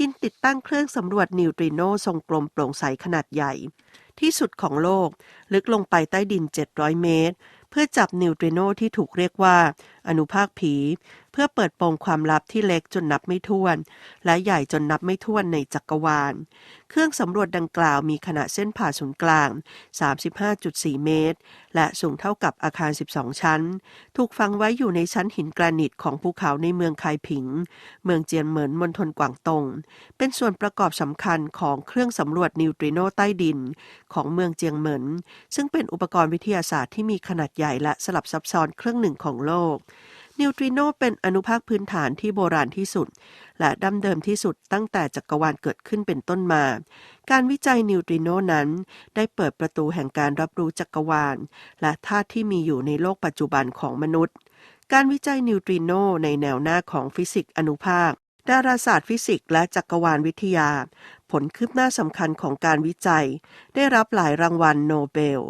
จีนติดตั้งเครื่องสำรวจนิวตริโนทรงกลมโปร่งใสขนาดใหญ่ ที่สุดของโลก ลึกลงไปใต้ดิน 700 เมตร เพื่อจับนิวตริโนที่ถูกเรียกว่า อนุภาคผี พื่อเปิดโปงความลับที่เล็กจนนับไม่ถ้วน และใหญ่จนนับไม่ถ้วนในจักรวาล เครื่องสำรวจดังกล่าวมีขนาดเส้นผ่าศูนย์กลาง 35.4 เมตร และสูงเท่ากับอาคาร 12 ชั้น ถูกฝังไว้อยู่ในชั้นหินกรนิตของภูเขาในเมืองไคผิง เมืองเจียนเหมินมณฑลกวางตง เป็นส่วนประกอบสำคัญของเครื่องสำรวจนิวตริโนใต้ดิน ของเมืองเจียงเหมิน ซึ่งเป็นอุปกรณ์วิทยาศาสตร์ที่มีขนาดใหญ่และสลับซับซ้อนเครื่องหนึ่งของโลก นิวตริโนเป็นอนุภาคพื้นฐานที่โบราณที่สุด และดั้มเดิมที่สุดตั้งแต่จักรวาลเกิดขึ้นเป็นต้นมา การวิจัยนิวตริโนนั้นได้เปิดประตูแห่งการรับรู้จักรวาล และธาตุที่มีอยู่ในโลกปัจจุบันของมนุษย์ การวิจัยนิวตริโนในแนวหน้าของฟิสิกส์อนุภาคดาราศาสตร์ฟิสิกส์และจักรวาลวิทยา ผลคืบหน้าสำคัญของการวิจัย ได้รับหลายรางวัลโนเบล